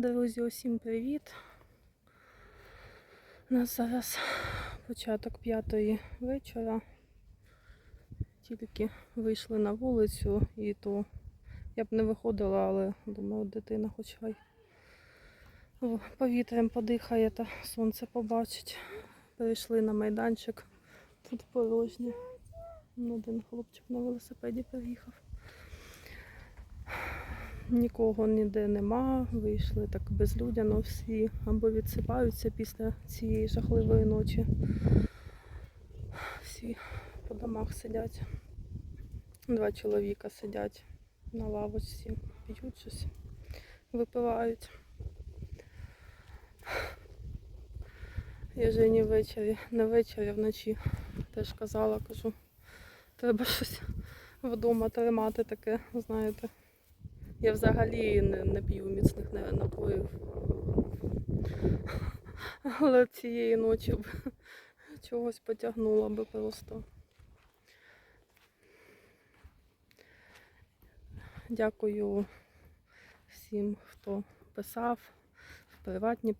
Друзі, усім привіт. У нас зараз початок п'ятої вечора. Тільки вийшли на вулицю і то я б не виходила, але думаю, дитина хоч хай повітрям подихає та сонце побачить. Перейшли на майданчик. Тут порожнє. Один хлопчик на велосипеді приїхав. Нікого ніде нема, вийшли так безлюдяно всі або відсипаються після цієї жахливої ночі. Всі по домах сидять. Два чоловіка сидять на лавочці, п'ють щось, випивають. Я Жені ввечері, не ввечері, а вночі теж казала, кажу, треба щось вдома тримати таке, знаєте. Я взагалі не, не п'ю міцних напоїв. Але цієї ночі б чогось потягнула би просто. Дякую всім, хто писав в приватні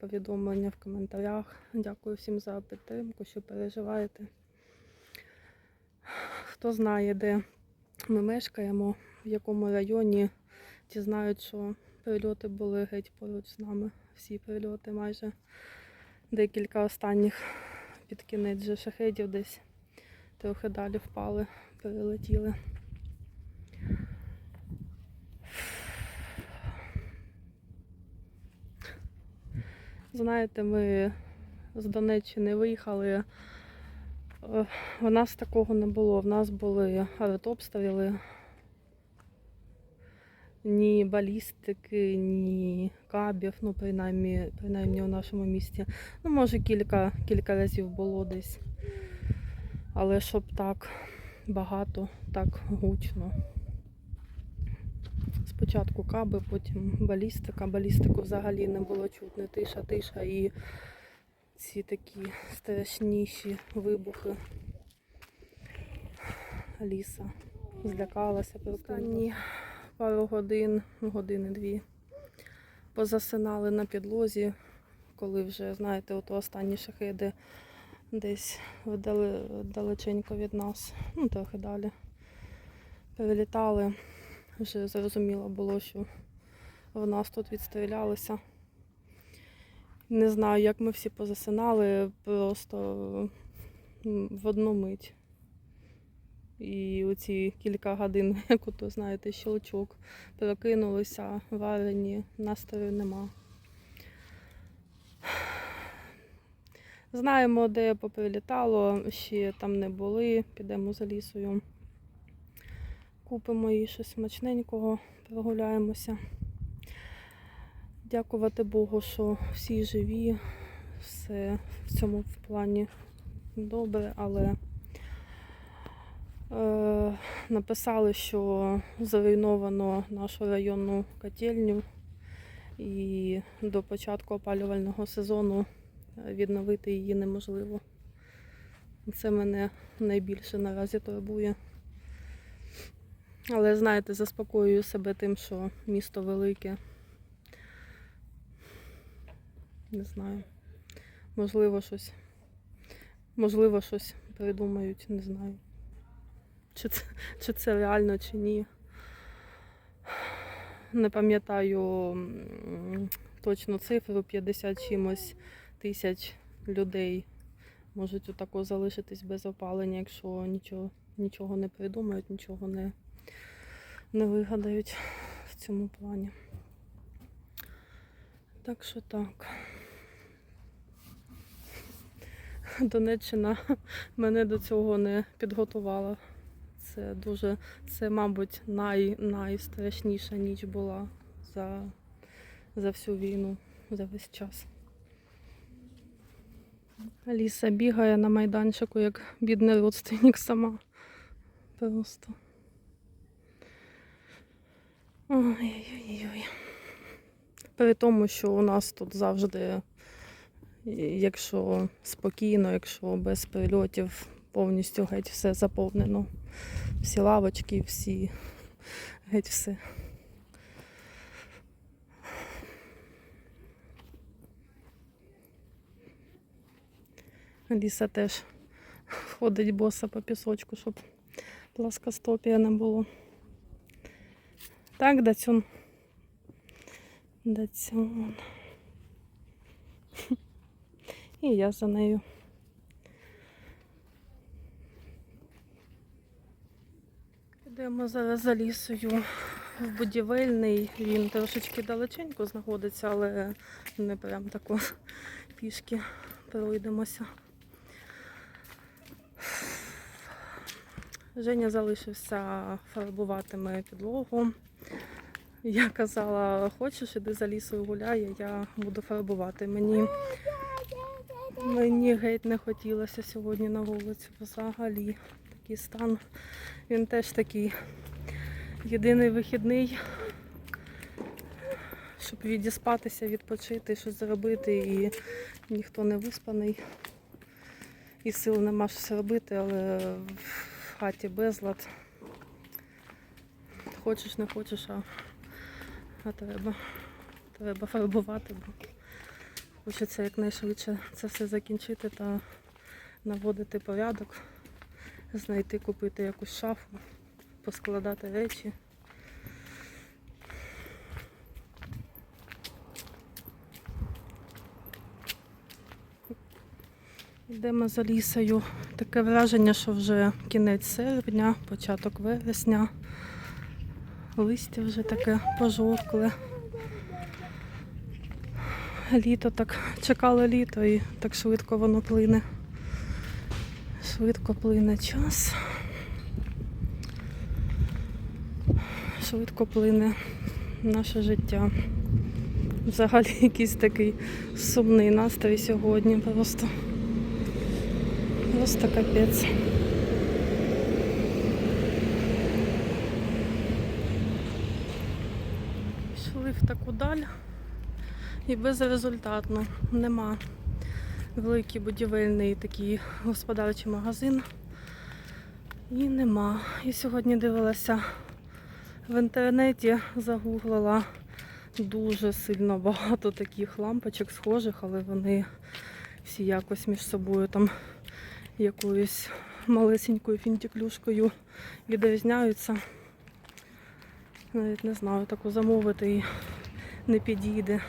повідомлення в коментарях. Дякую всім за підтримку, що переживаєте. Хто знає, де ми мешкаємо, в якому районі. Ті знають, що прильоти були геть поруч з нами. Всі прильоти майже декілька останніх під кінець же шахедів десь трохи далі впали, перелетіли. Знаєте, ми з Донеччини виїхали. Е, В нас такого не було. В нас були артобстріли, ні балістики, ні кабів, ну принаймні, принаймні у нашому місті. Ну, може, кілька, кілька разів було десь. Але щоб так багато, так гучно. Спочатку каби, потім балістика. Балістику взагалі не було чутно. Тиша, тиша і ці такі страшніші вибухи. Ліса злякалася останні пару годин, ну, години-дві. Позасинали на підлозі, коли вже, знаєте, от останні шахеди десь далеченько від нас, ну трохи далі. Перелітали. Вже зрозуміло було, що в нас тут відстрілялися. Не знаю, як ми всі позасинали, просто в одну мить. І оці кілька годин, як ото, знаєте, щелчок, прокинулися, варені, настрою нема. Знаємо, де поприлітало, ще там не були, підемо за лісою. Купимо їй щось смачненького, прогуляємося. Дякувати Богу, що всі живі, все в цьому плані добре, але е, написали, що зруйновано нашу районну котельню і до початку опалювального сезону відновити її неможливо. Це мене найбільше наразі турбує. Але знаєте, заспокоюю себе тим, що місто велике. Не знаю. Можливо, щось. Можливо, щось придумають, не знаю. Чи це, чи це реально, чи ні. Не пам'ятаю точно цифру 50 чимось тисяч людей можуть отако залишитись без опалення, якщо нічого, нічого не придумають, нічого не, не вигадають в цьому плані. Так що так. Донеччина мене до цього не підготувала. Це дуже, це, мабуть, най, найстрашніша ніч була за, за всю війну, за весь час. Аліса бігає на майданчику, як бідний родственник сама. Просто. Ой-ой-ой. При тому, що у нас тут завжди, якщо спокійно, якщо без прильотів повністю геть все заповнено. Всі лавочки, всі геть все. Ліса теж ходить боса по пісочку, щоб пласкостопія не було. Так, дацюн. Дацюн. І я за нею. Йдемо зараз за лісою в будівельний. Він трошечки далеченько знаходиться, але не прям тако пішки пройдемося. Женя залишився фарбуватиме підлогу. Я казала, хочеш, іди за лісою гуляй, я буду фарбувати. Мені, мені геть не хотілося сьогодні на вулицю. Взагалі такий стан. Він теж такий єдиний вихідний, щоб відіспатися, відпочити, щось зробити, і ніхто не виспаний. І сил нема щось робити, але в хаті безлад. Хочеш, не хочеш, а, а треба. Треба фарбувати, хочеться якнайшвидше це все закінчити та наводити порядок, знайти, купити якусь шафу, поскладати речі. Йдемо за лісою. Таке враження, що вже кінець серпня, початок вересня. Листя вже таке пожовкле. Літо так чекало літо і так швидко воно плине. Швидко плине час. Швидко плине наше життя. Взагалі якийсь такий сумний настрій сьогодні просто. Просто капець. Йшли в таку даль і безрезультатно. Нема великий будівельний такий господарчий магазин. І нема. І сьогодні дивилася в інтернеті, загуглила дуже сильно багато таких лампочок схожих, але вони всі якось між собою там якоюсь малесенькою фінтіклюшкою відрізняються. Навіть не знаю, таку замовити і не підійде.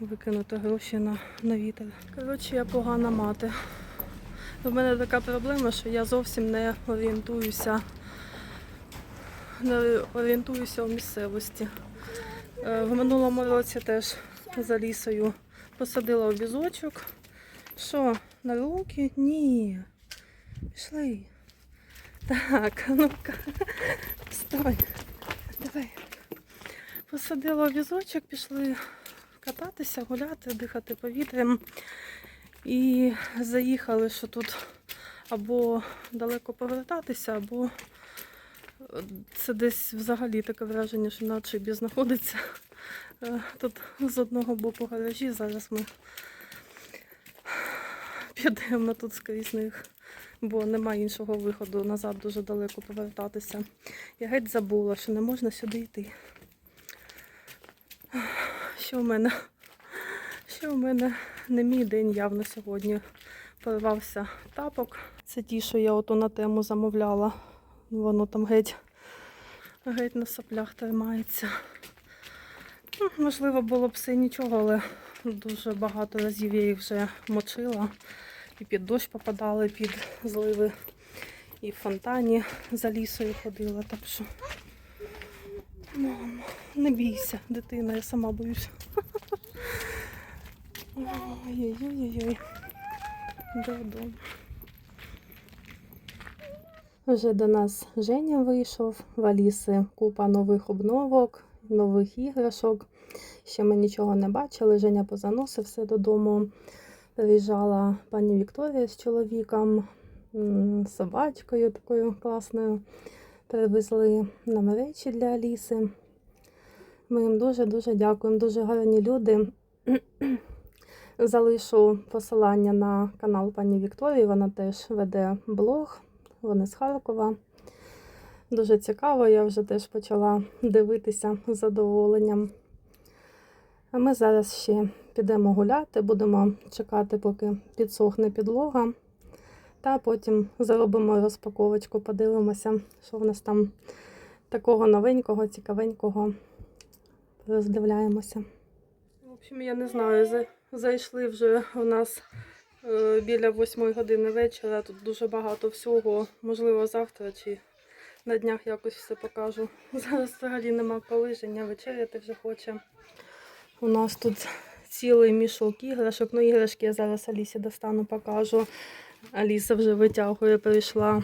Викинути гроші на, на вітер. Коротше, я погана мати. У мене така проблема, що я зовсім не орієнтуюся, не орієнтуюся у місцевості. Е, В минулому році теж за лісою посадила у візочок. Що, на руки? Ні. Пішли. Так, ну-ка. Вставай. Давай. Посадила візочок, пішли кататися, гуляти, дихати повітрям. І заїхали, що тут або далеко повертатися, або е, це десь взагалі таке враження, що на отшибі знаходиться. Е, Тут з одного боку гаражі, зараз ми підемо тут скрізь них, бо немає іншого виходу назад дуже далеко повертатися. Я геть забула, що не можна сюди йти. Що в мене? Що в мене не мій день явно сьогодні. Порвався тапок. Це ті, що я ото на тему замовляла. Воно там геть, геть на соплях тримається. Ну, можливо, було б все нічого, але дуже багато разів я їх вже мочила. І під дощ попадали, під зливи, і в фонтані за лісою ходила. Так що, не бійся, дитина, я сама боюсь. Ой-ой-ой. Додому. Вже до нас Женя вийшов, в Аліси купа нових обновок, нових іграшок. Ще ми нічого не бачили. Женя позаносив все додому. Приїжджала пані Вікторія з чоловіком, з собачкою такою класною. Привезли нам речі для Аліси. Ми їм дуже-дуже дякуємо. Дуже гарні люди. Залишу посилання на канал пані Вікторії. Вона теж веде блог. Вони з Харкова. Дуже цікаво, я вже теж почала дивитися з задоволенням. А ми зараз ще підемо гуляти, будемо чекати, поки підсохне підлога. Та потім зробимо розпаковочку, подивимося, що в нас там такого новенького, цікавенького. Роздивляємося. В общем, я не знаю, зайшли вже у нас е, біля 8 години вечора. Тут дуже багато всього. Можливо, завтра чи на днях якось все покажу. Зараз взагалі нема коли, Женя вечеряти вже хоче. У нас тут цілий мішок іграшок. Ну, іграшки я зараз Алісі достану, покажу. Аліса вже витягує, прийшла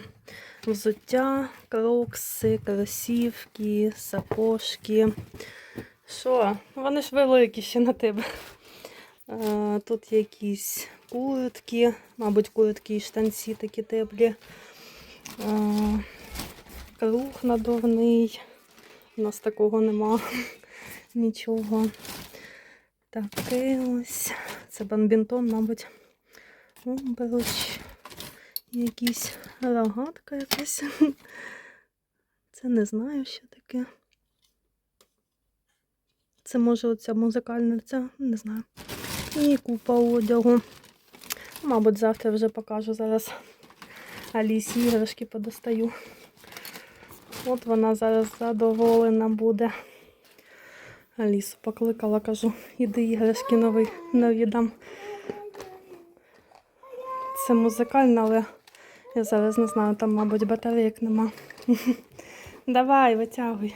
взуття, крокси, кросівки, сапожки. Що? Вони ж великі ще на тебе. Е, Тут якісь куртки, мабуть, куртки і штанці такі теплі. Е, Круг надувний. У нас такого нема. Нічого. Таке ось. Це бамбінтон, мабуть. Обруч. Якісь рогатка якась. Це не знаю, що таке. Це може оця музикальна ця, не знаю. І купа одягу. Мабуть, завтра вже покажу зараз Алісі іграшки подостаю. От вона зараз задоволена буде. Алісу покликала, кажу, іди іграшки нові, нові. Це музикальна, але я зараз не знаю, там, мабуть, батарейок нема. Давай, витягуй.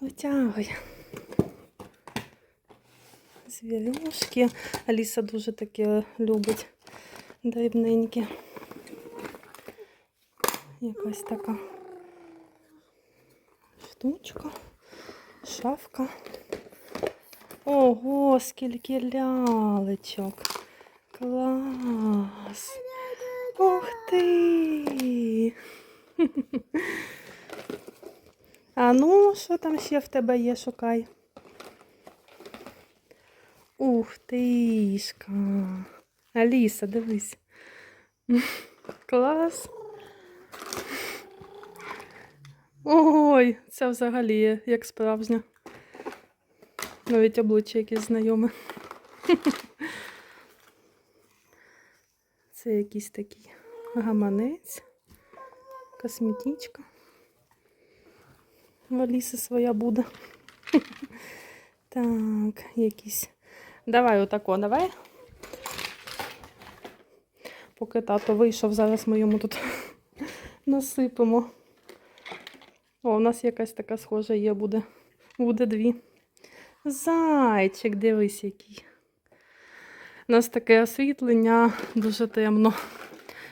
Витягуй. Звірюшки. Аліса дуже таке любить дрібненькі. Якась така штучка, шафка. Ого, скільки лялечок. Клас. Ух ти. А ну, що там ще в тебе є, шукай. Ух тишка. Аліса, дивись. Клас. Ой, це взагалі як справжня. Навіть обличчя якесь знайоме. Це якийсь такий гаманець, косметичка. В Аліси своя буде. Так, якісь. Давай отако, давай. Поки тато вийшов, зараз ми йому тут насипемо. О, у нас якась така схожа є, буде. Буде дві. Зайчик, дивись який. У нас таке освітлення, дуже темно.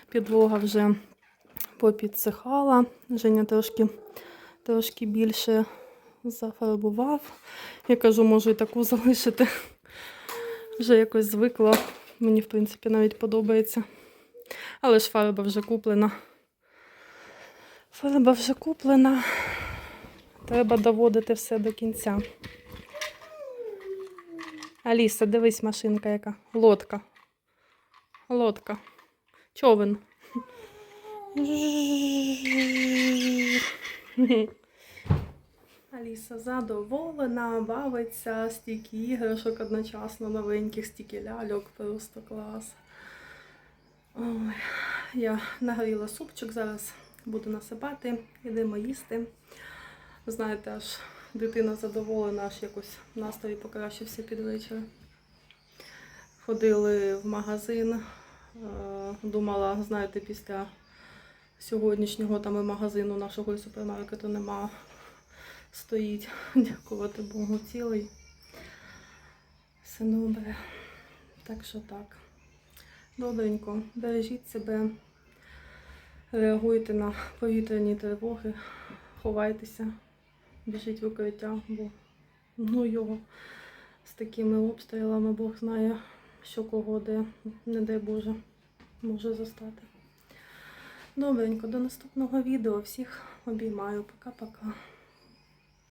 Підлога вже попідсихала. Женя трошки, трошки більше зафарбував. Я кажу, можу і таку залишити. Вже якось звикла. Мені, в принципі, навіть подобається. Але ж фарба вже куплена. Фарба вже куплена. Треба доводити все до кінця. Аліса, дивись, машинка яка. Лодка. Лодка. Човен. Аліса задоволена, бавиться, стільки іграшок одночасно новеньких, стільки ляльок, просто клас. Ой, я нагріла супчик, зараз буду насипати, йдемо їсти. Знаєте, аж дитина задоволена, аж якось настрій покращився під вечір. Ходили в магазин. е, Думала, знаєте, після сьогоднішнього там і магазину нашого і супермаркету нема. Стоїть, дякувати Богу, цілий. Все добре. Так що так. Добренько, бережіть себе, реагуйте на повітряні тривоги, ховайтеся, біжіть в укриття, бо ну його з такими обстрілами Бог знає, що кого де, не дай Боже, може застати. Добренько, до наступного відео. Всіх обіймаю. Пока-пока.